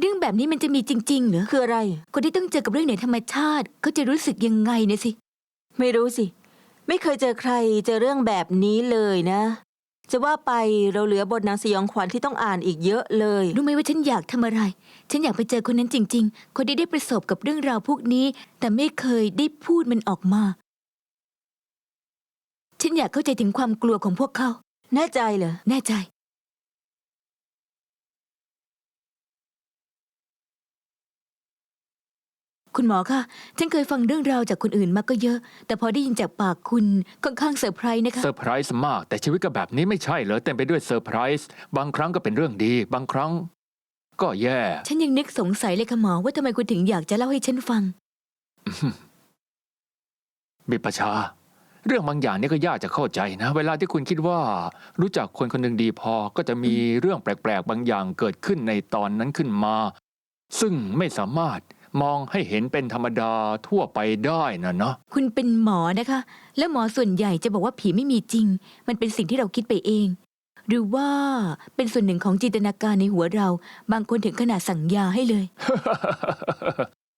เรื่องแบบนี้มันจะมีจริง ๆ เหรอคืออะไร คนที่ต้องเจอกับเรื่องเหนือธรรมชาติเขาจะรู้สึกยังไงเนี่ยสิ ไม่รู้สิ ไม่เคยเจอใครเจอเรื่องแบบนี้เลยนะ จะว่าไปเราเหลือบทหนังสยองขวัญที่ต้องอ่านอีกเยอะเลย รู้ไหมว่าฉันอยากทำอะไร ฉันอยากไปเจอคนนั้นจริง ๆ คนที่ได้ประสบกับเรื่องราวพวกนี้ แต่ไม่เคยได้พูดมันออกมา ฉันอยากเข้าใจถึงความกลัวของพวกเขา แน่ใจเหรอ แน่ใจ คุณหมอคะฉันเคยฟังเรื่องราวจากคนอื่นมาก็เยอะ แต่พอได้ยินจากปากคุณค่อนข้างเซอร์ไพรส์นะคะเซอร์ไพรส์มาก แต่ชีวิตก็แบบนี้ไม่ใช่เหรอเต็มไปด้วยเซอร์ไพรส์บางครั้งก็เป็นเรื่องดี บางครั้ง ก็แย่ ฉันยังนึกสงสัยเลยค่ะหมอว่าทำไมคุณถึงอยากจะเล่าให้ฉันฟัง บิประชา เรื่องบางอย่างนี่ก็ยากจะเข้าใจนะ เวลาที่คุณคิดว่า รู้จักคนคนหนึ่งดีพอ ก็จะมีเรื่องแปลกๆบางอย่างเกิดขึ้นในตอนนั้นขึ้นมา ซึ่งไม่สามารถ มองให้เห็นเป็นธรรมดาทั่วไปได้นะเนาะคุณเป็นหมอนะคะ แล้วหมอส่วนใหญ่จะบอกว่าผีไม่มีจริง มันเป็นสิ่งที่เราคิดไปเอง หรือว่าเป็นส่วนหนึ่งของจินตนาการในหัวเรา บางคนถึงขนาดสั่งยาให้เลย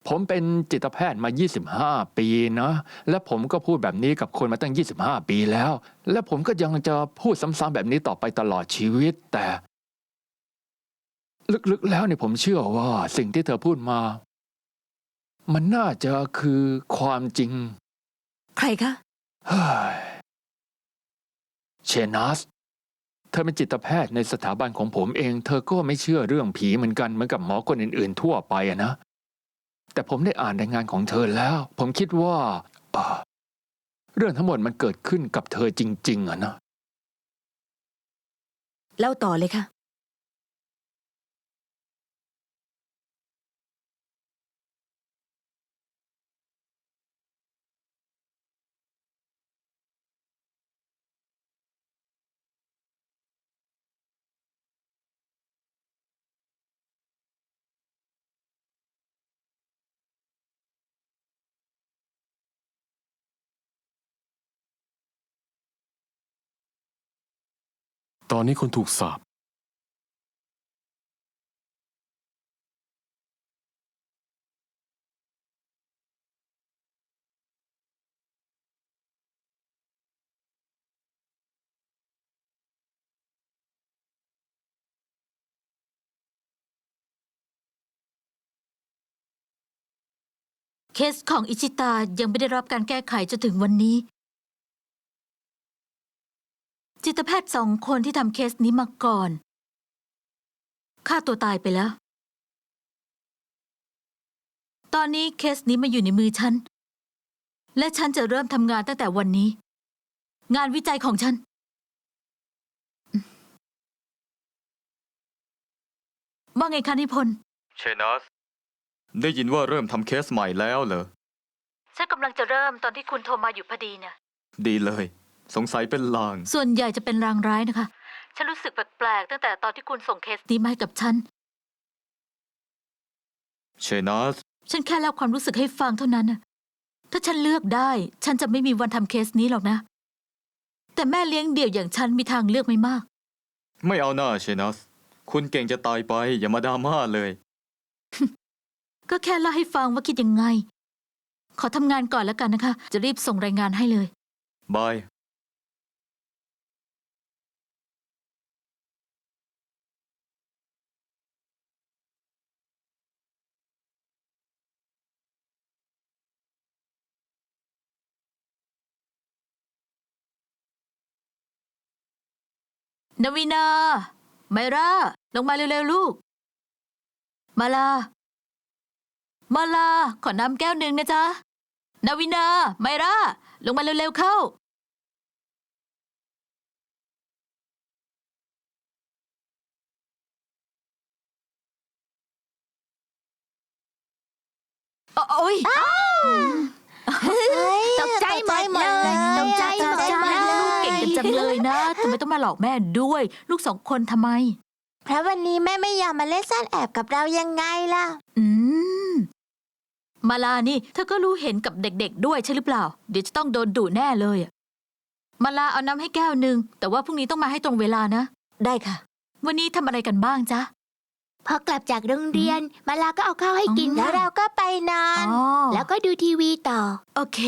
ผมเป็นจิตแพทย์มา 25 ปีนะ และผมก็พูดแบบนี้กับคนมาตั้ง 25 ปีแล้ว และผมก็ยังจะพูดซ้ำๆแบบนี้ต่อไปตลอดชีวิต แต่ ลึกๆแล้วเนี่ยผมเชื่อว่าสิ่งที่เธอพูดมา มันน่าจะคือความจริง ใครคะ เฮ้ยเชนัส เธอเป็นจิตแพทย์ในสถาบันของผมเอง เธอก็ไม่เชื่อเรื่องผีเหมือนกันเหมือนกับหมอคนอื่นๆ ทั่วไปอะนะ แต่ผมได้อ่านรายงานของเธอแล้ว ผมคิดว่าเอ่อเรื่องทั้งหมดมันเกิดขึ้นกับเธอจริง ๆอะนะ เล่าต่อเลยค่ะ ตอนนี้คนถูกสาปเคสของอิชิตายังไม่ได้รับการแก้ไขจนถึงวันนี้ จิตแพทย์สองคนที่ทำเคสนี้มาก่อนฆ่าตัวตายไปแล้ว ตอนนี้เคสนี้มาอยู่ในมือฉัน และฉันจะเริ่มทำงานตั้งแต่วันนี้ งานวิจัยของฉัน ว่าไงคะนิพนธ์เชนัส ได้ยินว่าเริ่มทำเคสใหม่แล้วเหรอ ฉันกำลังจะเริ่มตอนที่คุณโทรมาอยู่พอดีเนี่ยดีเลย สงสัยเป็นลาง ส่วนใหญ่จะเป็นรางร้ายนะคะ ฉันรู้สึกแปลกๆตั้งแต่ตอนที่คุณส่งเคสนี้มาให้กับฉัน เชนัสฉันแค่เล่าความรู้สึกให้ฟังเท่านั้นน่ะถ้าฉันเลือกได้ ฉันจะไม่มีวันทำเคสนี้หรอกนะ แต่แม่เลี้ยงเดี่ยวอย่างฉันมีทางเลือกไม่มาก ไม่เอาหน้าเชนัส คุณเก่งจะตายไปอย่ามาดราม่าเลย ก็แค่เล่าให้ฟังว่าคิดยังไง ขอทำงานก่อนแล้วกันนะคะ จะรีบส่งรายงานให้เลย บาย นวีนา ไมร่าลงมาเร็วๆลูก มาลา มาลา ขอน้ำแก้วหนึ่งนะจ๊ะนาวินา ไมร่าลงมาเร็วๆเข้า โอโอ๊ยตกใจหมดเลยตกใจตตกกใจใจหมดเลยลูกเก่งกัน จังเลยนะทำไมต้องมาหลอกแม่ด้วย ลูกสองคนทำไม เพราะวันนี้แม่ไม่ยอมมาเล่นซ่อนแอบกับเรายังไงล่ะ อืม มาลานี่เธอก็รู้เห็นกับเด็กๆด้วยใช่หรือเปล่า เดี๋ยวจะต้องโดนดุแน่เลยอะมาลาเอาน้ำให้แก้วหนึ่งแต่ว่าพรุ่งนี้ต้องมาให้ตรงเวลานะ ได้ค่ะ วันนี้ทำอะไรกันบ้างจ๊ะ พอกลับจากโรงเรียนมาลาก็เอาข้าวให้กินอ๋อแล้วเราก็ไปนอนอ๋อแล้วก็ดูทีวีต่อ โอเค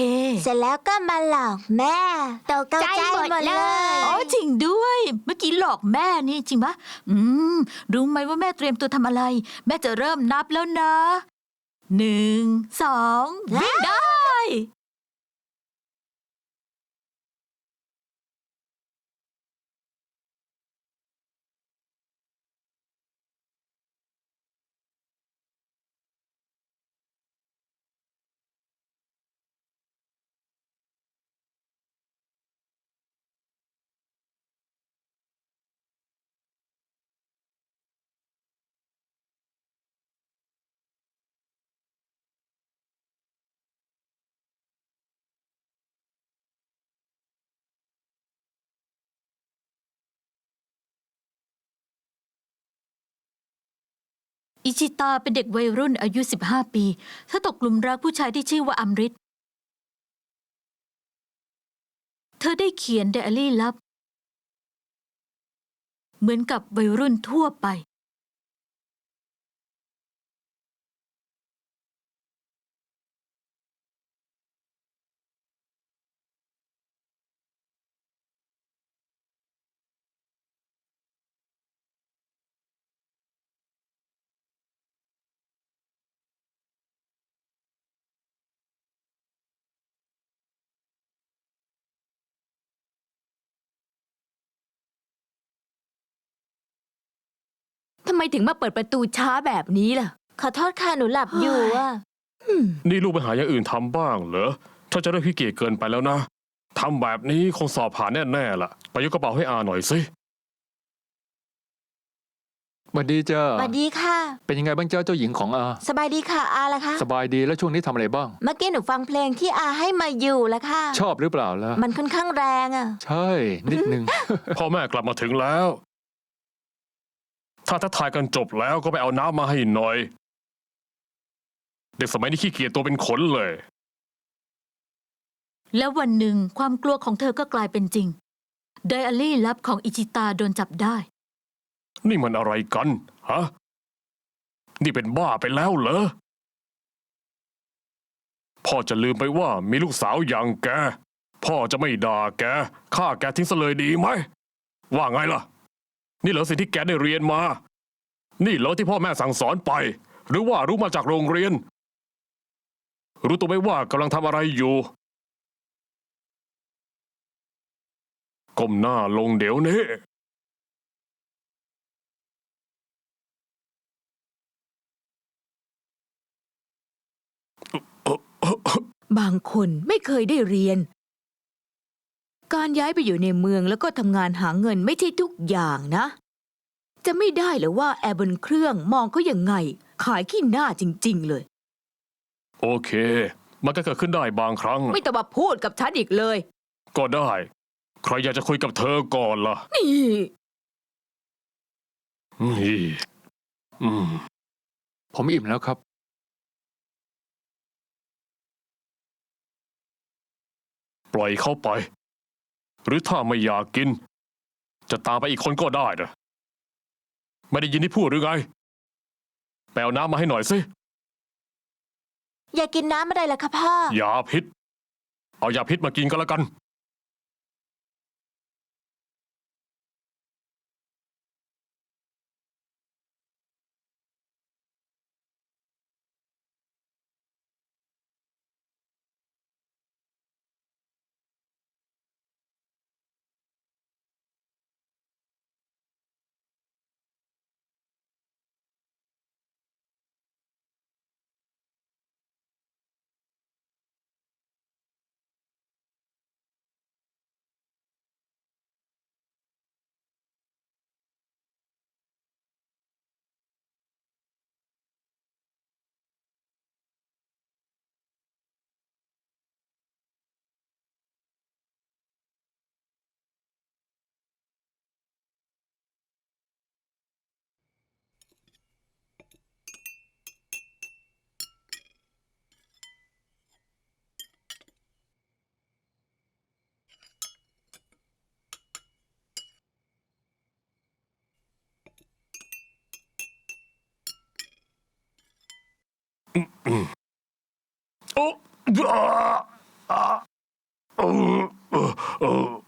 เสร็จแล้วก็มาหลอกแม่ตกใจหมดเลย อ๋อจริงด้วย เมื่อกี้หลอกแม่นี่จริงปะอืม รู้ไหมว่าแม่เตรียมตัวทำอะไร แม่จะเริ่มนับแล้วนะหนึ่งสองวิ่งได้ อิชิตาเป็นเด็กวัยรุ่นอายุ 15 ปี เธอตกหลุมรักผู้ชายที่ชื่อว่าอัมริต เธอได้เขียนไดอารี่ลับ เหมือนกับวัยรุ่นทั่วไป ถึงมาเปิดประตูช้าแบบนี้ล่ะ ขอโทษค่ะหนูหลับอยู่อะนี่ลูกไปหาอย่างอื่นทำบ้างเหรอ ถ้าจะได้พี่เกียจเกินไปแล้วนะทำแบบนี้คงสอบผ่านแน่ๆล่ะ ไปยกกระเป๋าให้อาหน่อยสิ สวัสดีจ้าสวัสดีค่ะ เป็นยังไงบ้างเจ้าเจ้าหญิงของอา สบายดีค่ะอาละคะ สบายดีแล้วช่วงนี้ทำอะไรบ้าง เมื่อกี้หนูฟังเพลงที่อาให้มาอยู่ละค่ะ ชอบหรือเปล่าล่ะ มันค่อนข้างแรงอะใช่ นิดนึง พ่อแม่กลับมาถึงแล้ว ถ้าทักทายกันจบแล้วก็ไปเอาน้ำมาให้หน่อย เด็กสมัยนี้ขี้เกียจตัวเป็นขนเลย แล้ววันหนึ่งความกลัวของเธอก็กลายเป็นจริง ไดอารี่ลับของอิจิตาโดนจับได้ นี่มันอะไรกันฮะนี่เป็นบ้าไปแล้วเหรอพ่อจะลืมไปว่ามีลูกสาวอย่างแก พ่อจะไม่ด่าแกฆ่าแกทิ้งซะเลยดีไหม ว่าไงล่ะ นี่เหรอสิ่งที่แกได้เรียนมา นี่เหรอที่พ่อแม่สั่งสอนไป หรือว่ารู้มาจากโรงเรียน รู้ตัวไหมว่ากำลังทำอะไรอยู่ก้มหน้าลงเดี๋ยวนี้บางคนไม่เคยได้เรียน การย้ายไปอยู่ในเมืองแล้วก็ทำงานหาเงินไม่ใช่ทุกอย่างนะ จะไม่ได้เหรือว่าแอร์บนเครื่องมองเขายังไง ขายขี้หน้าจริง ๆ เลย โอเค มันก็เกิดขึ้นได้บางครั้ง ไม่ต้องมาพูดกับฉันอีกเลย ก็ได้ ใครอยากจะคุยกับเธอก่อนล่ะนี่ นี่อืม ผมอิ่มแล้วครับ ปล่อยเข้าไป หรือถ้าไม่อยากกิน จะตามไปอีกคนก็ได้นะไม่ได้ยินที่พูดหรือไงแปลน้ำมาให้หน่อยสิอยากกินน้ำอะไรล่ะคะพ่อ ยาพิษ เอายาพิษมากินก็แล้วกัน 어? 아, 아, 아! 어, 어, 어.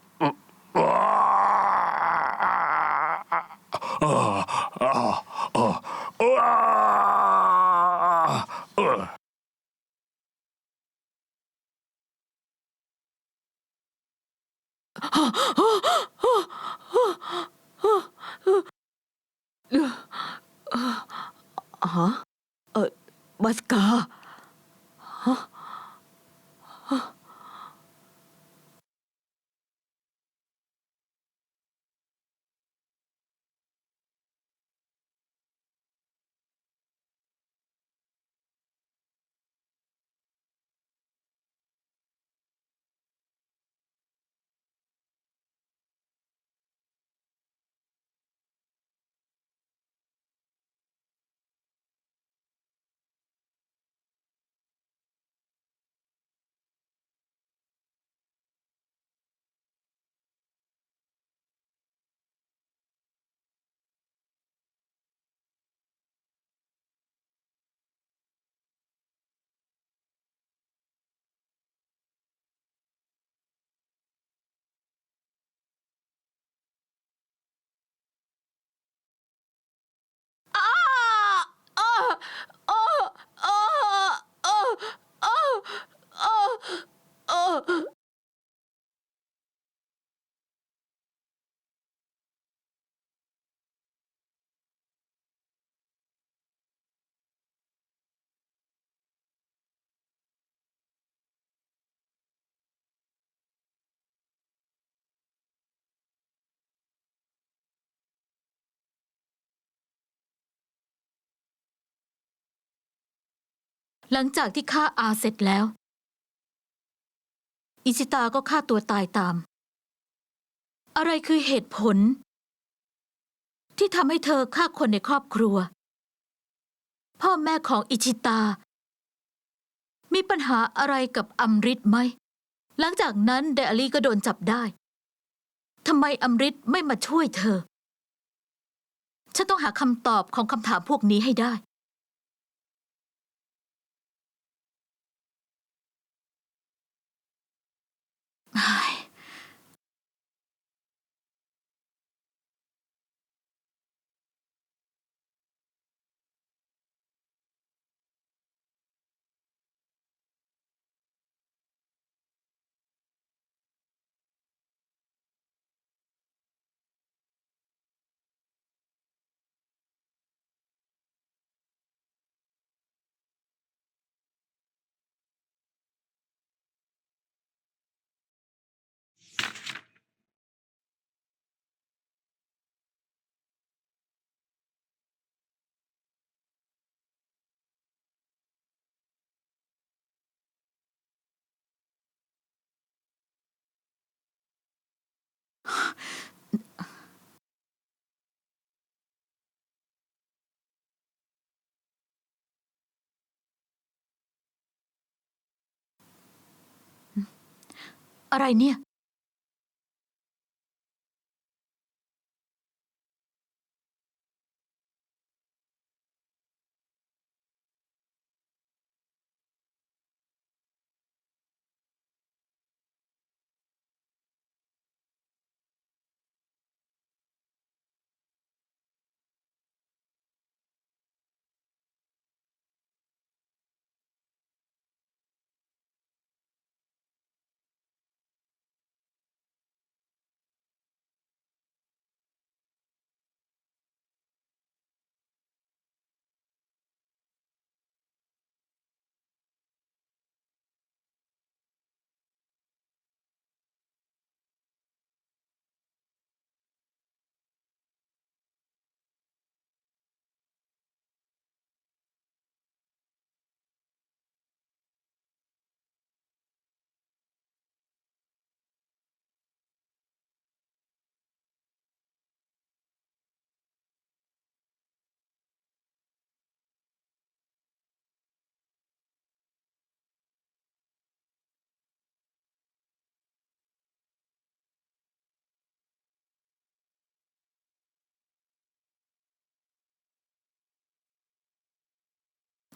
หลังจากที่ฆ่าอาเสร็จแล้ว อิชิตาก็ฆ่าตัวตายตาม อะไรคือเหตุผล ที่ทำให้เธอฆ่าคนในครอบครัว พ่อแม่ของอิชิตา มีปัญหาอะไรกับอัมริตไหม หลังจากนั้นเดอาลี่ก็โดนจับได้ทำไมอัมริตไม่มาช่วยเธอ ฉันต้องหาคำตอบของคำถามพวกนี้ให้ได้ あ อะไรเนี่ย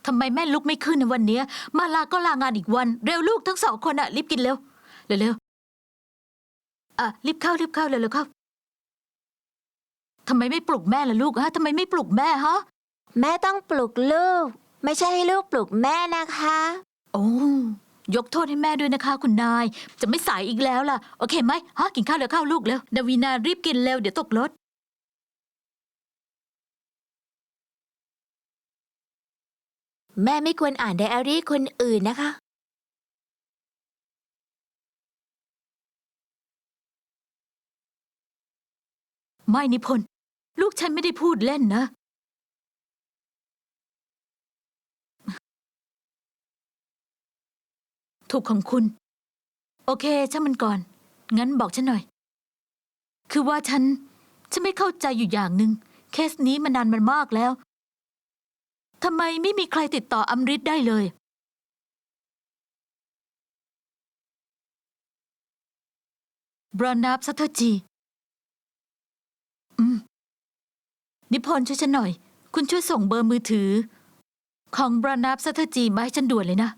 ทำไมแม่ลุกไม่ขึ้นในวันเนี้ย มาลาก็ลางานอีกวัน เร็วลูกทั้งสองคนอะรีบกินเร็ว เร็วๆอะรีบเข้ารีบเข้าเร็วๆเข้าทำไมไม่ปลุกแม่ล่ะลูกฮะทำไมไม่ปลุกแม่ฮะ แม่ต้องปลุกลูก ไม่ใช่ให้ลูกปลุกแม่นะคะ โอ้ยกโทษให้แม่ด้วยนะคะ คุณนาย จะไม่สายอีกแล้วล่ะ โอเคไหมฮะกินข้าวเร็วเข้าลูกเร็วดาวีนารีบกินเร็วเดี๋ยวตกรถ แม่ไม่ควรอ่านไดอารี่คนอื่นนะคะไม่นิพนธ์ลูกฉันไม่ได้พูดเล่นนะ ถูกของคุณ โอเคช่างมันก่อน งั้นบอกฉันหน่อย คือว่าฉัน ฉันไม่เข้าใจอยู่อย่างหนึ่งเคสนี้มานานมันมากแล้ว ทำไมไม่มีใครติดต่ออมริตได้เลย บรอนับซัตเทอร์จี อืม นิพนธ์ช่วยฉันหน่อย คุณช่วยส่งเบอร์มือถือ ของบรอนับซัตเทอร์จีมาให้ฉันด่วนเลยนะ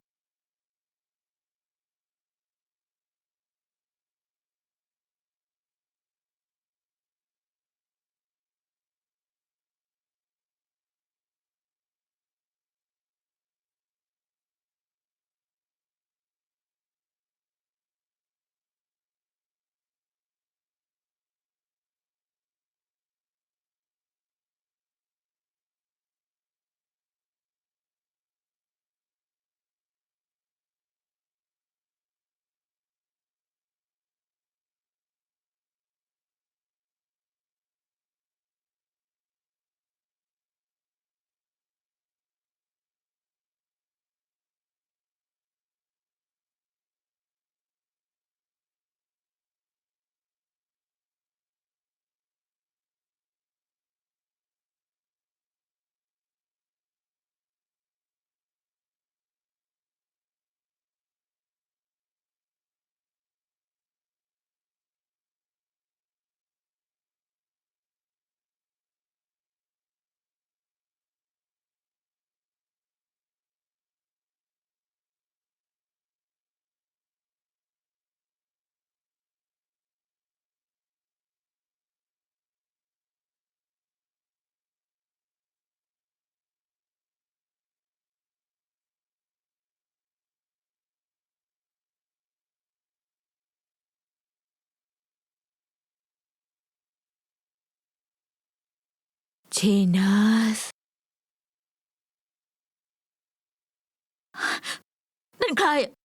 เชนาสนั่นใครอะ